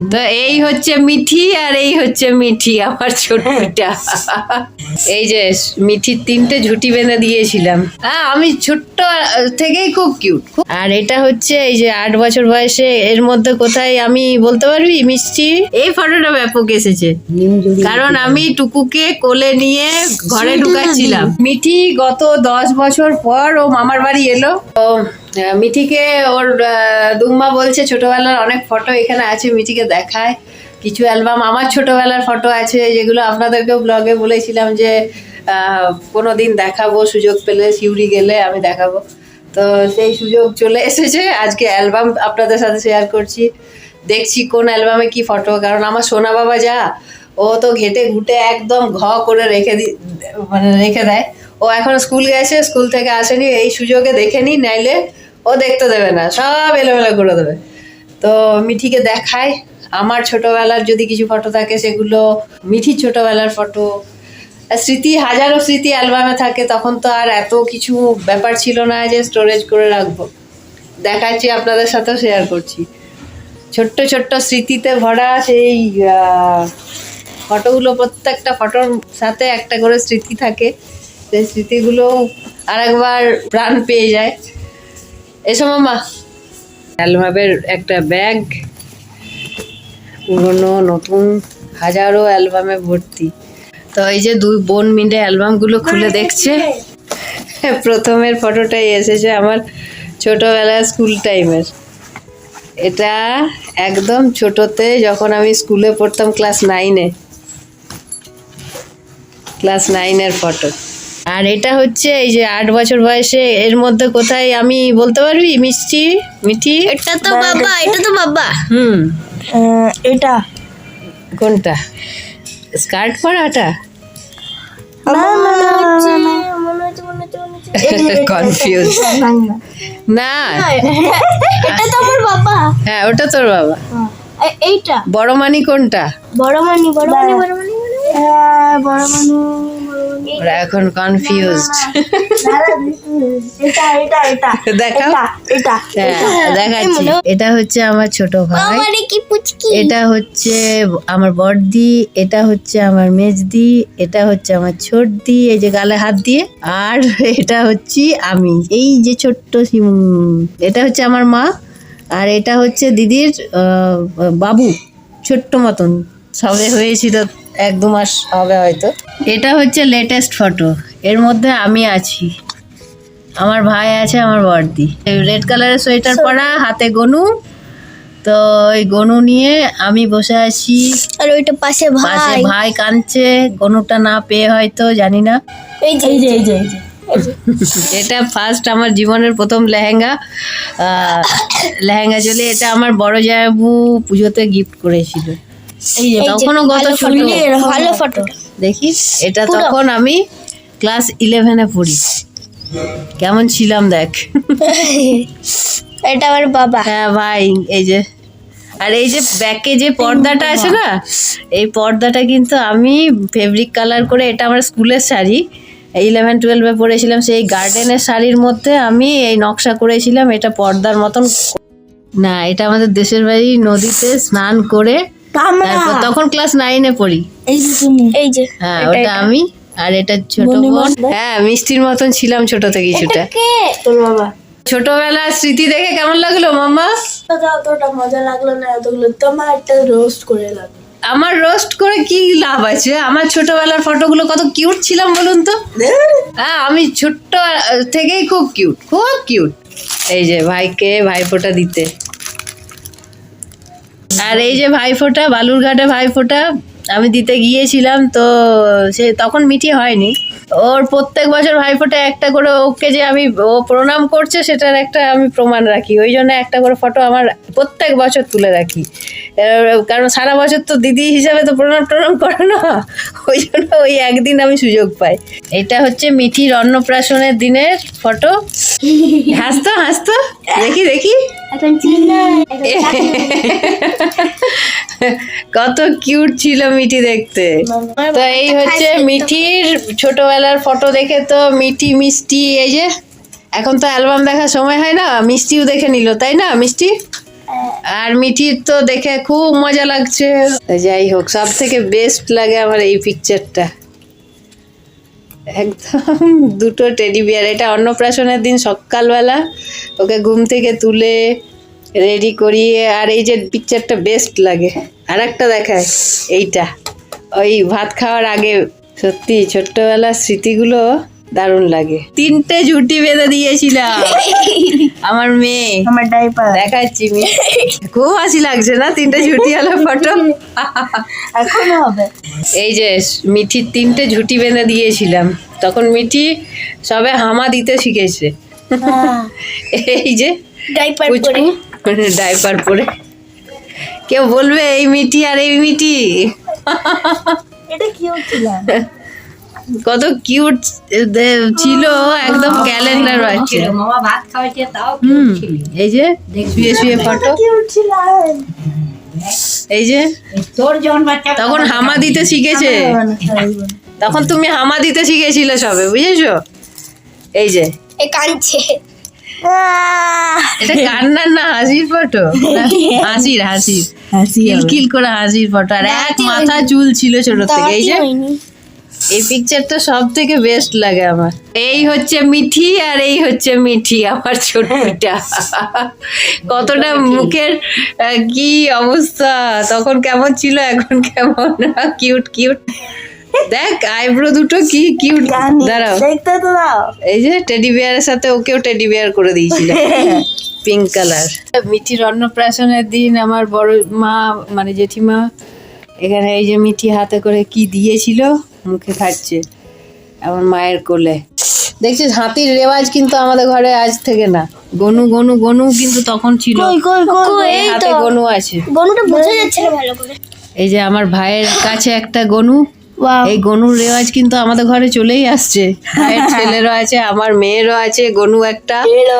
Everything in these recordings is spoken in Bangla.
তো এই হচ্ছে মিঠি আর এই হচ্ছে মিঠি আমার ছোটটা এই যে মিঠির তিনটে ঝুটি বেঁধে দিয়েছিলাম। হ্যাঁ আমি ছোট্ট থেকেই খুব কিউট আর এটা হচ্ছে এই যে আট বছর বয়সে এর মধ্যে কোথায় আমি বলতে পারবি? মিষ্টি? এই ফটোটা ব্যাপক এসেছে। কারণ আমি টুকুকে কোলে নিয়ে ঘরে ঢুকাচ্ছিলাম। মিঠি গত দশ বছর পর ও মামার বাড়ি এলো। ও মিঠিকে ওর দুম্মা বলছে, ছোটবেলার অনেক ফটো এখানে আছে, মিঠিকে দেখায়। কিছু অ্যালবাম আমার ছোটবেলার ফটো আছে, যেগুলো আপনাদেরকেও ব্লগে বলেছিলাম যে কোনো দিন দেখাবো, সুযোগ পেলে সিউড়ি গেলে আমি দেখাবো। তো সেই সুযোগ চলে এসেছে, আজকে অ্যালবাম আপনাদের সাথে শেয়ার করছি। দেখছি কোন অ্যালবামে কি ফটো কারণ আমার সোনা বাবা যা, ও তো ঘেটে ঘুটে একদম ঘ করে রেখে দি মানে রেখে দেয়। ও এখন স্কুল গেছে স্কুল থেকে আসেনি, এই সুযোগে দেখে নি নাইলে ও দেখতে দেবে না, সব এলোমেলো করে দেবে। তো মিঠিকে দেখায়, আমার ছোটবেলার যদি কিছু ফটো থাকে সেগুলো, মিঠির ছোটবেলার ফটো স্মৃতি, হাজারো স্মৃতি অ্যালবামে থাকে, তখন তো আর এত কিছু ব্যাপার ছিল না যে স্টোরেজ করে রাখব। দেখাচ্ছি, আপনাদের সাথেও শেয়ার করছি। ছোট্ট ছোট্ট স্মৃতিতে ভরা সেই ফটোগুলো প্রত্যেকটা ফটোর সাথে একটা করে স্মৃতি থাকে। সেই স্মৃতিগুলো আরেকবার প্রাণ পেয়ে যায়। এসো মামা। অ্যালবামের একটা ব্যাগ পুরনো নতুন হাজারো অ্যালবামে ভর্তি। তো এই যে দুই বোন মিলে অ্যালবামগুলো খুলে দেখছে। প্রথমের ফটোটাই এসেছে আমার ছোটবেলার স্কুল টাইমের। এটা একদম ছোটতে যখন আমি স্কুলে পড়তাম ক্লাস নাইনে। ক্লাস নাইনের ফটো। আর এটা হচ্ছে এই যে আট বছর বয়সে এর মধ্যে কোথায় আমি বলতে পারবি? মিষ্টি? মিঠি? এটা তো বাবা এটা তো বাবা। হুম। এটা। কোনটা? স্কার্ট পরাটা কনফিউজ না এটা তো আমার বাবা। হ্যাঁ ওটা তোর বাবা। এইটা। বড় মানি কোনটা? বড় মানি বড় মানি বড় মানি বড় মানি ওরা এখন কনফিউজড দেখাও। হ্যাঁ দেখাচ্ছি। এটা হচ্ছে আমার ছোট ভাই। এটা হচ্ছে আমার বড়দি এটা হচ্ছে আমার মেজদি এটা হচ্ছে আমার ছোটদি এই যে গালে হাত দিয়ে। আর এটা হচ্ছে আমি এই যে ছোট্ট এটা হচ্ছে আমার মা আর এটা হচ্ছে দিদির বাবু ছোট্ট মতন। সবে হয়েছিল এক দু মাস হবে হয়তো। এটা হচ্ছে লেটেস্ট ফটো এর মধ্যে আমি আছি। আমার ভাই আছে আমার বড়দি রেড কালারের সোয়েটার পরা হাতে গনু। তো ওই গনু নিয়ে আমি বসে আছি। আর ওইটা পাশে পাশে ভাই ভাই কাঁদছে। গনুটা না পেয়ে হয়তো জানি না। এই যে এই যে এই যে এটা ফার্স্ট আমার জীবনের প্রথম লেহেঙ্গা। লেহেঙ্গা চলে এটা আমার বড় জায়াবু পুজোতে গিফট করেছিল। এই যে তখনও গত ভালো ভালো ফটো দেখিস এটা তখন আমি ক্লাস ইলেভেনে পড়ি। কেমন ছিলাম দেখ। এটা আমার বাবা। হ্যাঁ ভাই এই যে। আর এই যে ব্যাকে যে পর্দাটা আছে না এই পর্দাটা কিন্তু আমি ফেব্রিক কালার করে এটা আমার স্কুলের শাড়ি। ইলেভেন টুয়েলভে পড়েছিলাম সেই গার্ডেনের শাড়ির মধ্যে আমি এই নকশা করেছিলাম এটা পর্দার মতন। না এটা আমাদের দেশের বাড়ি নদীতে স্নান করে তারপর তখন ক্লাস নাইনে পড়ি। এই যে তুমি। এই যে। হ্যাঁ ওটা আমি আর এটা ছোট বোন। হ্যাঁ মিষ্টির মতন ছিলাম ছোট থেকে কিছুটা। তোর বাবা। ছোটবেলার স্মৃতি দেখে কেমন লাগল মামা অতটা মজা লাগল না এতগুলো। তোমার একটা রোস্ট করে লাগল আমার রোস্ট করে কি লাভ আছে? আমার ছোটবেলার ফটোগুলো কত কিউট ছিলাম বলুন তো? হ্যাঁ আমি ছোট্ট থেকেই খুব কিউট খুব কিউট এই যে ভাইকে ভাইফোঁটা দিতে। আর এই যে ভাইফোঁটা বালুরঘাটে ভাইফোঁটা আমি দিতে গিয়েছিলাম তো সে তখন মিঠি হয়নি। ওর প্রত্যেক বছর ভাইফোঁটা একটা করে ওকে যে আমি ও প্রণাম করছে সেটার একটা আমি প্রমাণ রাখি। ওই জন্য একটা করে ফটো আমার প্রত্যেক বছর তুলে রাখি। কারণ সারা বছর তো দিদি হিসাবে তো প্রণাম টনাম করে না। ওই জন্য ওই একদিন আমি সুযোগ পাই। এটা হচ্ছে মিঠির অন্নপ্রাশনের দিনের ফটো। হাসতো হাসতো? দেখি দেখি। এখন চিনা কত কিউট ছিল মিঠি দেখতে। তো এই হচ্ছে মিঠির ছোটবেলার ফটো দেখে তো মিঠি মিষ্টি এই যে এখন তো অ্যালবাম দেখার সময় হয় না মিষ্টিও দেখে নিল তাই না মিষ্টি? আর মিঠির তো দেখে খুব মজা লাগছে। যাই হোক সব থেকে বেস্ট লাগে আমার এই পিকচারটা একদম দুটো টেডি বিয়ার এটা অন্নপ্রাশনের দিন সকালবেলা ওকে ঘুম থেকে তুলে রেডি করিয়ে আর এই যে পিকচারটা বেস্ট লাগে। আর একটা দেখায় এইটা। ওই ভাত খাওয়ার আগে সত্যি ছোট্টবেলার স্মৃতিগুলো দারুণ লাগে। তিনটে ঝুটি বেঁধে দিয়েছিলাম। আমার মেয়ে। আমার ডাইপার দেখাচ্ছি মেয়ে খুব হাসি লাগছে না তিনটে ঝুটি হলো ফটো? এখন হবে। এই যে মিঠির তিনটে ঝুটি বেঁধে দিয়েছিলাম। তখন মিঠি সবে হামা দিতে শিখেছে। এই যে ডাইপার ডাইপার পরে। কেউ বলবে এই মিটি আর এই মিঠি এটা কি হচ্ছিল কত কিউট ছিল একদম ক্যালেন্ডার আছে। মামা ভাত খাওয়াইছে তাও এই যে শুয়ে শুয়ে ফটো। এই যে তোর যখন তখন হামা দিতে শিখেছে। তখন তুমি হামা দিতে শিখেছিলে সবে বুঝেছ? এই যে কাঁদছে। এটা কান্নার না হাসির ফটো? হাসির হাসির। কিলকিল করে হাসির ফটো। আর এক মাথা চুল ছিল ছোট থেকে এই যে এই পিকচারটা সব থেকে বেস্ট লাগে আমার। এই হচ্ছে মিঠি আর এই হচ্ছে মিঠি আমার ছোটটা কতটা মুখের কি অবস্থা? তখন কেমন ছিল এখন কেমন? কিউট কিউট দেখ আইব্রো দুটো কি কিউট দাঁড়াও। দেখতে তো দাও। এই যে টেডি বিয়ারের সাথে ওকেও টেডি বিয়ার করে দিয়েছিল। পিঙ্ক কালার মিঠির অন্নপ্রাশনের দিন আমার বড় মা মানে জেঠিমা এখানে এই যে মিঠি হাতে করে কি দিয়েছিল মুখে খাচ্ছে আমার মায়ের কোলে। দেখছিস হাতির রেওয়াজ কিন্তু আমাদের ঘরে আজ থেকে না। গনু গনু গনু কিন্তু তখন ছিল। কই কই কই এই হাতে গনু আছে। গনুটা বোঝা যাচ্ছে না ভালো করে। এই যে আমার ভাইয়ের কাছে একটা গনু এই গনুর রেওয়াজ কিন্তু আমাদের ঘরে চলেই আসছে। ছেলেরও আছে আমার মেয়েরও আছে গনু একটা।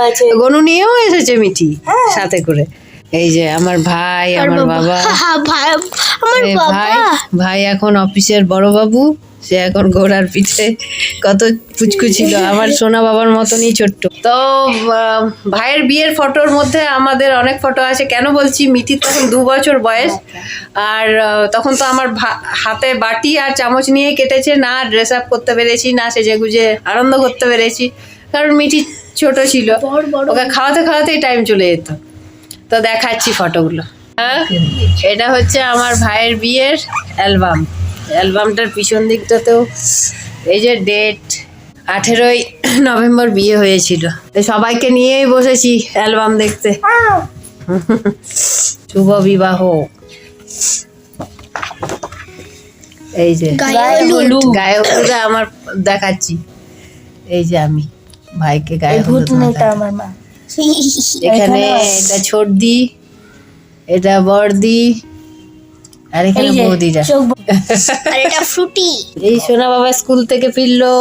আছে। গনু নিয়েও এসেছে মিঠি সাথে করে। এই যে আমার ভাই আমার বাবা। ভাই ভাই এখন অফিসের বড় বাবু। সে এখন ঘোড়ার পিঠে কত পুচকু ছিল আমার সোনা বাবার মতনই ছোট্ট। তো ভাইয়ের বিয়ের ফটোর মধ্যে আমাদের অনেক ফটো আছে। কেন বলছি মিঠির তখন দু বছর বয়স। আর তখন তো আমার হাতে বাটি আর চামচ নিয়ে কেটেছে। না ড্রেস আপ করতে পেরেছি না সেজে গুজে আনন্দ করতে পেরেছি। কারণ মিঠি ছোট ছিল। ওকে খাওয়াতে খাওয়াতেই টাইম চলে যেত। তো দেখাচ্ছি ফটোগুলো হ্যাঁ এটা হচ্ছে আমার ভাইয়ের বিয়ের অ্যালবাম অ্যালবামটার পিছন দিকটাতেও এই যে ডেট আঠেরোই নভেম্বর বিয়ে হয়েছিল। সবাইকে নিয়েই বসেছি অ্যালবাম দেখতে। শুভ বিবাহ। এই যে গায়ে হলুদ। আমার দেখাচ্ছি। এই যে আমি ভাইকে গায়ে হলুদ মাখাচ্ছি। আমার মা। এখানে এটা ছোটদি এটা বড়দি আর এখানে বৌদিরা। আর এটা ফ্রুটি। এই সোনা বাবা স্কুল থেকে ফিরলো।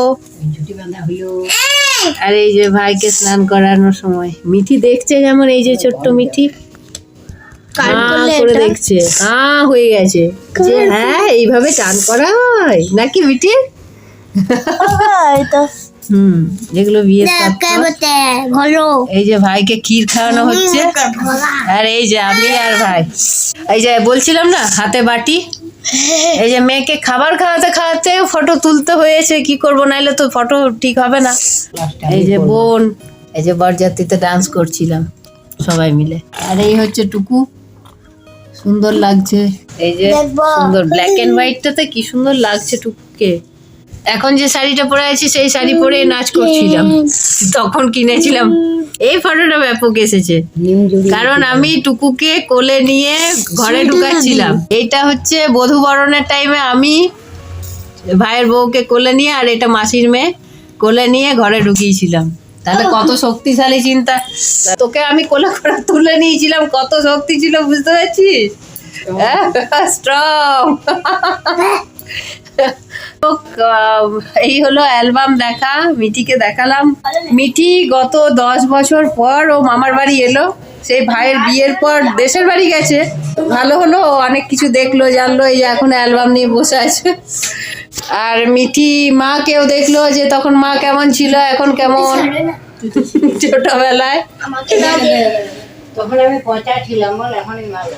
ছুটি বাঁধা হইল আর এই যে ভাইকে স্নান করানোর সময়। মিঠি দেখছে যেমন এই যে ছোট্ট মিঠি? করে দেখছে। হ্যাঁ হয়ে গেছে। যে হ্যাঁ এইভাবে টান করা হয়? নাকি মিঠি? হুম যেগুলো বিয়ের এই যে ভাইকে ক্ষীর খাওয়ানো হচ্ছে। আর এই যে আমি আর ভাই। এই যে বলছিলাম না হাতে বাটি। এই যে মেয়েকে খাবার খাওয়াতে খাওয়াতে ফটো তুলতে হয়েছে কি করব? নাইলে তো ফটো ঠিক হবে না। এই যে বোন এই যে বরযাত্রীতে ডান্স করছিলাম সবাই মিলে। আর এই হচ্ছে টুকু। সুন্দর লাগছে। এই যে সুন্দর ব্ল্যাক এন্ড হোয়াইটটাতে কি সুন্দর লাগছে টুকুকে। এখন যে শাড়িটা পরে আছি সেই শাড়ি পরে নাচ করছিলাম। তখন কিনেছিলাম। এই ফটোটা ব্যাপক এসেছে। কারণ আমি টুকুকে কোলে নিয়ে ঘরে ঢুকাচ্ছিলাম। এইটা হচ্ছে বধূ বরণের টাইমে আমি ভাইয়ের বউকে কোলে নিয়ে আর এটা মাসির মেয়ে কোলে নিয়ে ঘরে ঢুকিয়েছিলাম। তাহলে কত শক্তিশালী চিন্তা। তোকে আমি কোলে করে তুলে নিয়েছিলাম কত শক্তি ছিল বুঝতে পারছিস? স্ট্রং এই হলো অ্যালবাম দেখা মিঠিকে দেখালাম মিঠি গত দশ বছর পর ও মামার বাড়ি এলো সেই ভাইয়ের বিয়ের পর দেশের বাড়ি গেছে ভালো হলো অনেক কিছু দেখল জানলো এই যে এখন অ্যালবাম নিয়ে বসে আছে আর মিঠি মা কেউ দেখল যে তখন মা কেমন ছিল এখন কেমন ছোটবেলায় তখন আমি পচা ছিলাম ভালো